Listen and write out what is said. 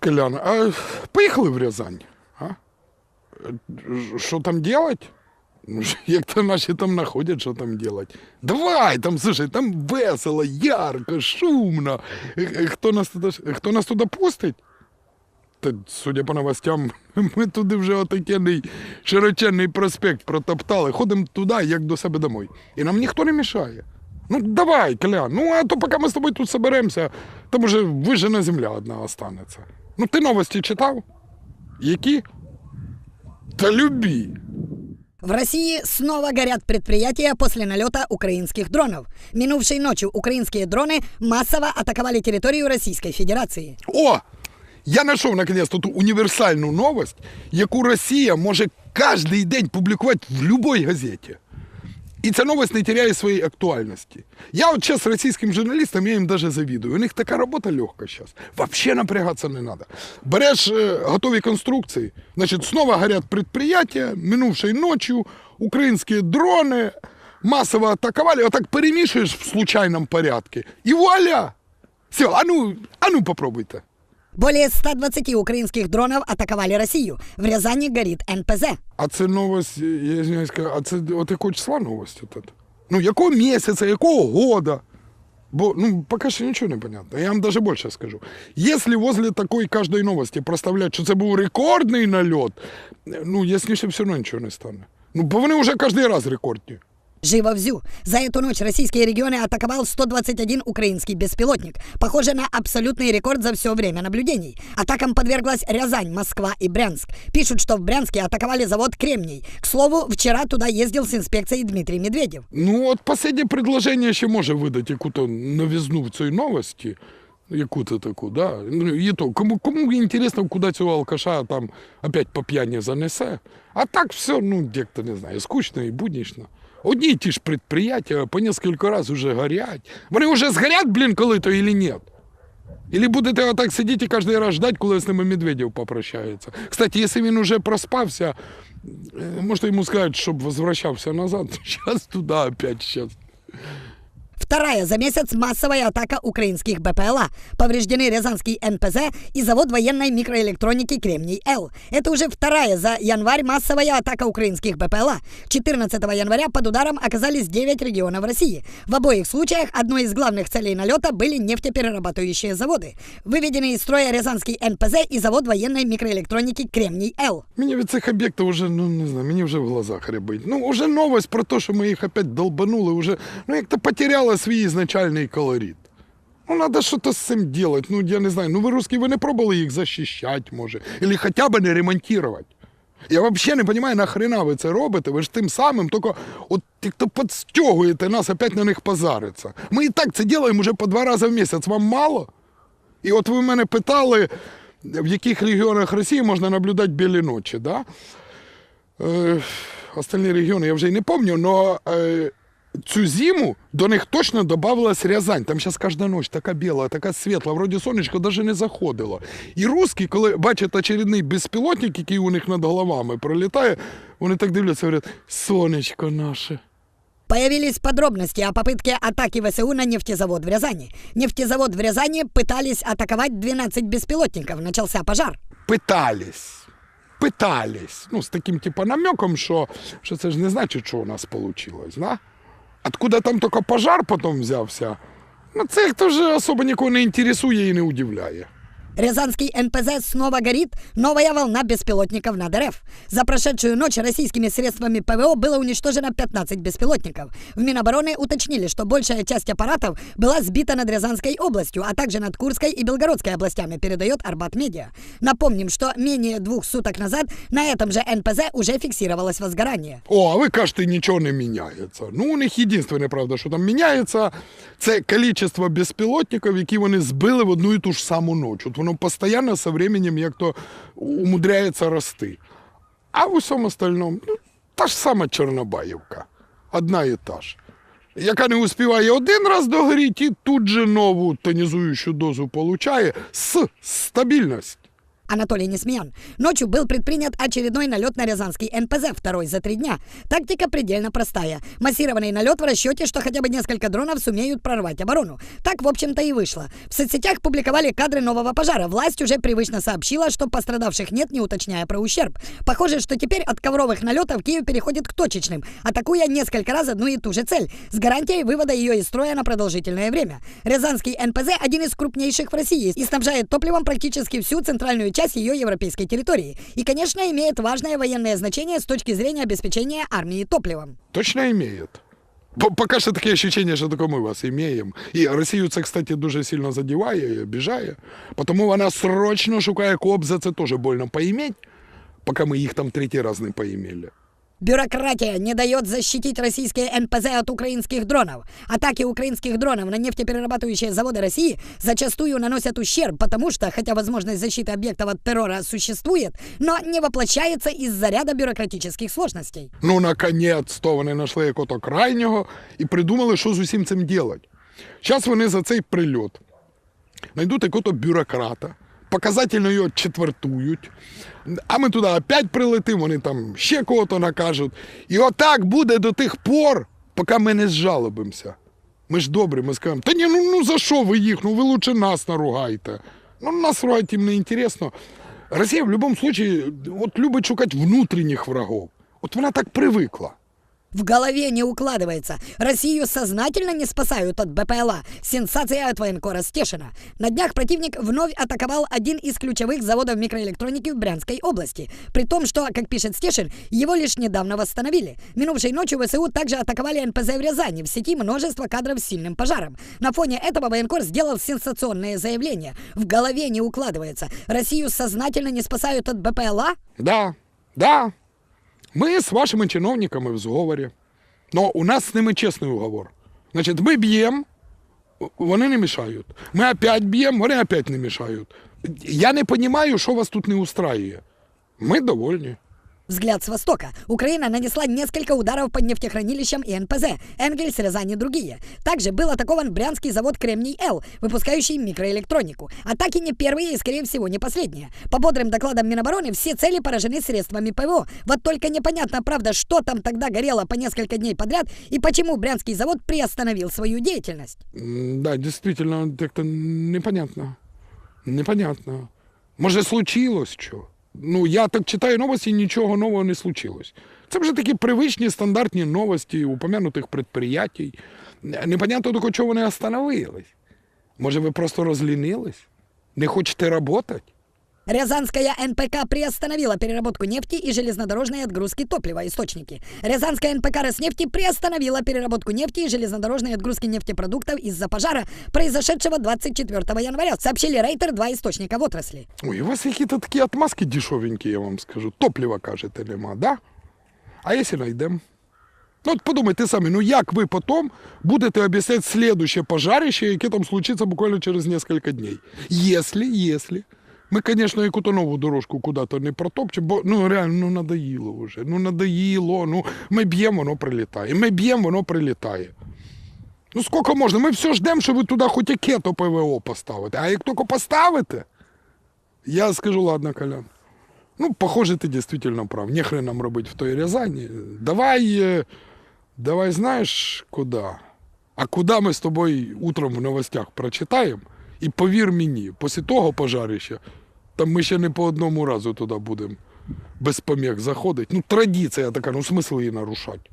Колян, а поїхали в Рязань? А? Що там делать? Як то наші там знаходять, що там делать? Давай, там, слушай, там весело, ярко, шумно. Е, е, Хто нас туди, хто нас туди пустить? Та, судя по новостям, ми туди вже отакений широченний проспект протоптали. Ходимо туди, як до себе домой. І нам ніхто не мішає. Ну давай, Колян, ну а то поки ми з тобою тут соберемося, там уже вижена земля одна останеться. Ну ти новості читав? Які? Та любі. В России снова горят предприятия после налета украинских дронов. Минувшей ночью украинские дроны массово атаковали территорию Российской Федерации. О! Я знайшов наконець ту універсальну новость, яку Росія може кожен день публікувати в будь-якій газеті. І ця новость не теряє своєї актуальності. Я от зараз російським журналістам, я їм даже завідую. У них така робота легка зараз. Вообще напрягатися не треба. Береш е, готові конструкції, значить, снова горять предприятия, минувшей ночью українські дрони масово атаковали, отак перемішуєш в случайному порядку. І вуаля! Все, а ну, а ну попробуйте. Более 120 украинских дронов атаковали Россию. В Рязани горит НПЗ. А це новость, я извиняюсь, а це от якого числа новость? От это? Ну, якого місяця, якого года? Бо, ну, поки що нічого не понятно. Я вам даже більше скажу. Якщо возле такої кожної новості проставлять, що це був рекордний нальот, ну, ясніше все одно нічого не стане. Ну, бо вони вже кожен раз рекордні. Живо взю. За эту ночь российские регионы атаковал 121 украинский беспилотник. Похоже на абсолютный рекорд за все время наблюдений. Атакам подверглась Рязань, Москва и Брянск. Пишут, что в Брянске атаковали завод «Кремний». К слову, вчера туда ездил с інспекцією Дмитрий Медведев. Ну, от останнє предложення ще може видати яку-то новизну в цій новості. Яку-то таку, да. Ну, і то, кому, кому інтересно, куди цього алкаша там опять по п'яні занесе. А так все, ну, як-то не знаю, скучно і буднічно. Одні й ті ж предприятия по несколько разів вже горять. Вони вже згорять, блін, коли-то, или ні? Или будете отак сидіти і кожен раз ждать, коли з ними Медведєв попрощається. Кстати, якщо він уже проспався, е, можете йому сказати, щоб возвращався назад. Зараз туди опять сейчас. Вторая за месяц массовая атака украинских БПЛА. Повреждены Рязанский НПЗ и завод военной микроэлектроники «Кремний-Л». Это уже вторая за январь массовая атака украинских БПЛА. 14 января под ударом оказались 9 регионов России. В обоих случаях одной из главных целей налета были нефтеперерабатывающие заводы. Выведены из строя Рязанский НПЗ и завод военной микроэлектроники «Кремний-Л». Мені від цих об'єктів вже, ну не знаю, мені вже в глазах рябить. Ну, уже новость про те, що ми їх опять долбанули, уже, ну як-то потеряла свій ізначальний колорит. Ну, треба щось з цим робити. Ну, я не знаю, ну ви русські, ви не пробували їх захищати, може, або хоча б не ремонтувати. Я взагалі не розумію, нахрена ви це робите. Ви ж тим самим тільки от як-то підстягуєте нас опять на них позариться. Ми і так це робимо вже по два рази в місяць. Вам мало? І от ви мене питали, в яких регіонах Росії можна наблюдати білі ночі, да? Е, остальні регіони я вже й не пам'ятаю, але е, цю зиму до них точно додавалась Рязань. Там зараз кожна ніч така біла, така світла, вроді сонечко навіть не заходило. І русські, коли бачать очередний безпілотник, який у них над головами пролітає, вони так дивляться говорять, сонечко наше. Появились подробности о попытке атаки ВСУ на нефтезавод в Рязани. Нефтезавод в Рязани пытались атаковать 12 беспилотников. Начался пожар. Питались. Питались. Ну, з таким типу намеком, що, що це ж не значить, що у нас вийшло. Да? Откуда там тільки пожар потім взявся, ну це хто вже особо нікого не інтересує і не удивляє. Рязанский НПЗ снова горит. Новая волна беспилотников над РФ. За прошедшую ночь российскими средствами ПВО было уничтожено 15 беспилотников. В Минобороны уточнили, что большая часть аппаратов была сбита над Рязанской областью, а также над Курской и Белгородской областями, передает Арбат Медиа. Напомним, что менее двух суток назад на этом же НПЗ уже фиксировалось возгорание. О, а ви кажете, нічого не міняється. Ну, у них єдине, правда, що там міняється, це кількість безпілотників, які вони збили в одну і ту ж саму ніч. От воно постійно со временем як то умудряється рости. А в усьому остальному, ну, та ж сама Чорнобаївка. Одна і та ж. Яка не успіває один раз догоріти і тут же нову тонізуючу дозу получає з стабільності. Анатолий Несмеян. Ночью был предпринят очередной налет на Рязанский НПЗ, второй за три дня. Тактика предельно простая. Массированный налет в расчете, что хотя бы несколько дронов сумеют прорвать оборону. Так, в общем-то, и вышло. В соцсетях публиковали кадры нового пожара. Власть уже привычно сообщила, что пострадавших нет, не уточняя про ущерб. Похоже, что теперь от ковровых налетов Киев переходит к точечным, атакуя несколько раз одну и ту же цель, с гарантией вывода ее из строя на продолжительное время. Рязанский НПЗ один из крупнейших в России и снабжает топливом практически всю центральную часть ее европейской территории. И, конечно, имеет важное военное значение с точки зрения обеспечения армии топливом. Точно имеет. По- Поки що таке ощущение, що таке ми вас імеємо. І Росію це, кстати, дуже сильно задіває і обіжає. Тому вона срочно шукає коп за це теж больно поіметь, поки ми їх там третій раз не поімели. Бюрократия не дает защитить российские НПЗ от украинских дронов. Атаки украинских дронов на нефтеперерабатывающие заводы России зачастую наносят ущерб, потому что, хотя возможность защиты объектов от террора существует, но не воплощается из-за ряда бюрократических сложностей. Ну, наконець-то вони знайшли якого крайнього і придумали, що з усім цим робити. Зараз вони за цей прильот знайдуть якого бюрократа, показательно його четвертують, а ми туди опять прилетимо, вони там ще кого-то накажуть. І отак буде до тих пор, поки ми не зжалобимося. Ми ж добрі, ми скажемо, та ні, ну, ну за що ви їх? Ну ви лучше нас наругайте. Ну нас ругати їм не інтересно. Росія в будь-якому випадку любить шукати внутрішніх врагов. От вона так привикла. В голове не укладывается. Россию сознательно не спасают от БПЛА. Сенсация от военкора Стешина. На днях противник вновь атаковал один из ключевых заводов микроэлектроники в Брянской области. При том, что, как пишет Стешин, его лишь недавно восстановили. Минувшей ночью ВСУ также атаковали НПЗ в Рязани. В сети множество кадров с сильным пожаром. На фоне этого военкор сделал сенсационное заявление. В голове не укладывается. Россию сознательно не спасают от БПЛА? Да, да. Ми з вашими чиновниками в зговорі. Но у нас з ними чесний уговор. Значить, ми б'ємо, вони не мішають. Ми опять б'ємо, вони опять не мішають. Я не розумію, що вас тут не устраює. Ми довольні. Взгляд с востока. Украина нанесла несколько ударов по нефтехранилищам и НПЗ. Энгельс, Рязань и другие. Также был атакован брянский завод Кремний-Л, выпускающий микроэлектронику. Атаки не первые и, скорее всего, не последние. По бодрым докладам Минобороны, все цели поражены средствами ПВО. Вот только непонятно, правда, что там тогда горело по несколько дней подряд и почему брянский завод приостановил свою деятельность. Да, действительно, как-то непонятно. Непонятно. Може, случилось що? Ну, я так читаю новості, нічого нового не случилось. Це вже такі привичні стандартні новості упомянутих предприятій. Непонятно до чого вони остановились. Може, ви просто розлінились? Не хочете працювати? Рязанская НПК приостановила переработку нефти и железнодорожной отгрузки топлива, источники. Рязанская НПК Роснефти приостановила переработку нефти и железнодорожной отгрузки нефтепродуктов из-за пожара, произошедшего 24 января, сообщили Рейтер два источника в отрасли. Ой, у вас якісь такі отмазки дешевенькі, я вам скажу. Топлива, кажете, нема, да? А якщо знайдемо? Ну, от подумайте самі, ну як ви потім будете об'ясняти следующее пожарище, яке там случиться буквально через несколько дней? Если, если. Ми, звісно, яку-то нову дорожку куди-то не протопчемо, бо ну реально ну, надоїло вже. Ну надоїло. Ну, ми б'ємо, воно прилітає. Ми б'ємо, воно прилітає. Ну скільки можна? Ми все ждемо, що ви туди хоч якето ПВО поставите. А як тільки поставите, я скажу, ладно, Колян. Ну, похоже, ты действительно прав. Нехрен нам робить в той Рязани. Давай, э, давай знаешь, куда? А куда ми з тобою утром в новостях прочитаємо? І повір мені, після того пожарища, там ми ще не по одному разу туди будемо без помех заходити. Ну, традиція така, ну смисл її нарушати.